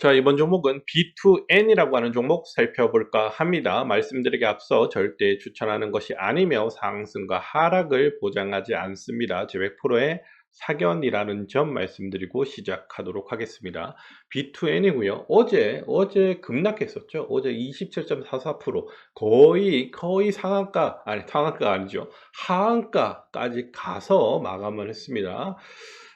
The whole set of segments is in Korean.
자, 이번 종목은 B2N이라고 하는 종목 살펴볼까 합니다. 말씀드리기 앞서 절대 추천하는 것이 아니며 상승과 하락을 보장하지 않습니다. 제 100%의 사견이라는 점 말씀드리고 시작하도록 하겠습니다. B2N이고요. 어제 어제 급락했었죠. 어제 27.44% 거의 거의 상한가 아니 상한가 아니죠. 하한가까지 가서 마감을 했습니다.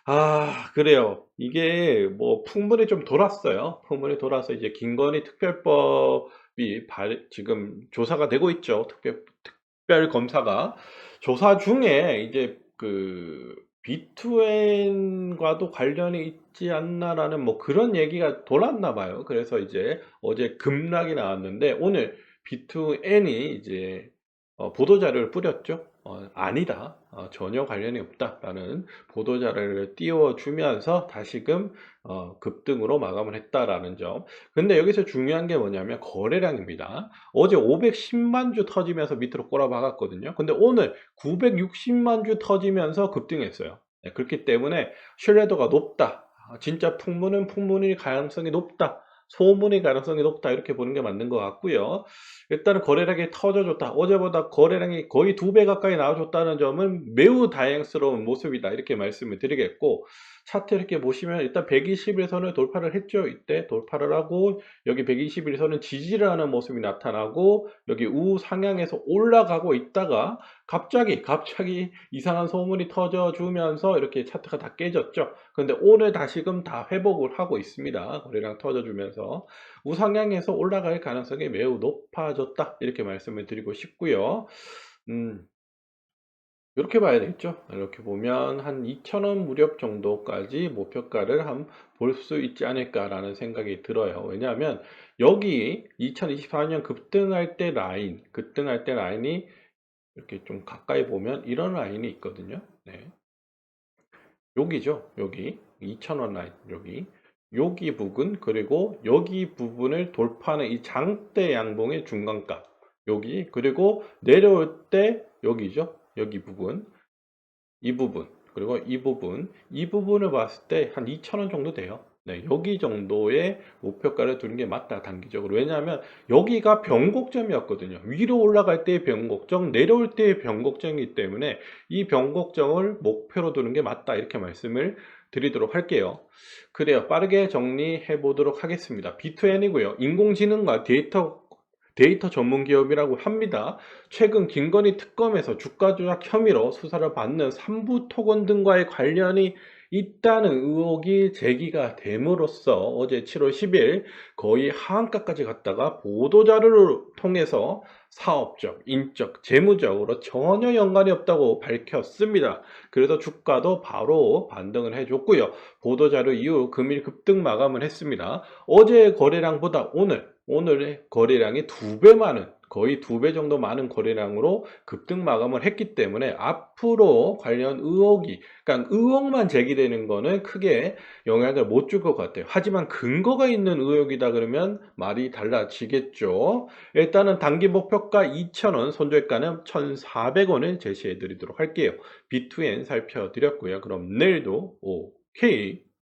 아, 그래요. 이게 뭐 풍문이 좀 돌았어요. 풍문이 돌아서 이제 김건희 특별법이 발, 지금 조사가 되고 있죠. 특별, 특별 검사가. 조사 중에 이제 그 B2N과도 관련이 있지 않나라는 뭐 그런 얘기가 돌았나 봐요. 그래서 이제 어제 급락이 나왔는데 오늘 B2N이 이제 어, 보도자료를 뿌렸죠. 어, 아니다. 어, 전혀 관련이 없다라는 보도자료를 띄워주면서 다시금 어, 급등으로 마감을 했다라는 점. 근데 여기서 중요한 게 뭐냐면 거래량입니다. 어제 510만 주 터지면서 밑으로 꼬라박았거든요. 근데 오늘 960만 주 터지면서 급등했어요. 네, 그렇기 때문에 신뢰도가 높다. 아, 진짜 풍문은 풍문일 가능성이 높다. 소문의 가능성이 높다 이렇게 보는 게 맞는 것 같고요. 일단은 거래량이 터져줬다. 어제보다 거래량이 거의 두 배 가까이 나와줬다는 점은 매우 다행스러운 모습이다. 이렇게 말씀을 드리겠고 차트 이렇게 보시면 일단 121선을 돌파를 했죠. 이때 돌파를 하고 여기 121선은 지지를 하는 모습이 나타나고 여기 우상향에서 올라가고 있다가 갑자기 갑자기 이상한 소문이 터져주면서 이렇게 차트가 다 깨졌죠. 근데 오늘 다시금 다 회복을 하고 있습니다. 거래량 터져주면서 우상향에서 올라갈 가능성이 매우 높아졌다. 이렇게 말씀을 드리고 싶고요. 음, 이렇게 봐야 되겠죠. 이렇게 보면 한 2,000원 무렵 정도까지 목표가를 한 볼 수 있지 않을까라는 생각이 들어요. 왜냐하면 여기 2024년 급등할 때 라인, 급등할 때 라인이 이렇게 좀 가까이 보면 이런 라인이 있거든요. 네. 여기죠. 여기 2,000원 라인 여기 여기 부분 그리고 여기 부분을 돌파하는 이 장대 양봉의 중간값 여기 그리고 내려올 때 여기죠. 여기 부분, 이 부분, 그리고 이 부분, 이 부분을 봤을 때 한 2,000원 정도 돼요. 네, 여기 정도의 목표가를 두는 게 맞다, 단기적으로. 왜냐하면 여기가 변곡점이었거든요. 위로 올라갈 때의 변곡점, 내려올 때의 변곡점이기 때문에 이 변곡점을 목표로 두는 게 맞다, 이렇게 말씀을 드리도록 할게요. 그래요. 빠르게 정리해 보도록 하겠습니다. B2N이고요. 인공지능과 데이터 데이터 전문 기업이라고 합니다. 최근 김건희 특검에서 주가 조작 혐의로 수사를 받는 삼부 토건 등과의 관련이 있다는 의혹이 제기가 됨으로써 어제 7월 10일 거의 하한가까지 갔다가 보도자료를 통해서 사업적, 인적, 재무적으로 전혀 연관이 없다고 밝혔습니다. 그래서 주가도 바로 반등을 해줬고요. 보도자료 이후 금일 급등 마감을 했습니다. 어제 거래량보다 오늘 오늘의 거래량이 두 배 많은 거의 두 배 정도 많은 거래량으로 급등 마감을 했기 때문에 앞으로 관련 의혹이 그러니까 의혹만 제기되는 거는 크게 영향을 못 줄 것 같아요. 하지만 근거가 있는 의혹이다 그러면 말이 달라지겠죠. 일단은 단기 목표가 2,000원, 손절가는 1,400원을 제시해 드리도록 할게요. B2N 살펴드렸고요. 그럼 내일도 오케이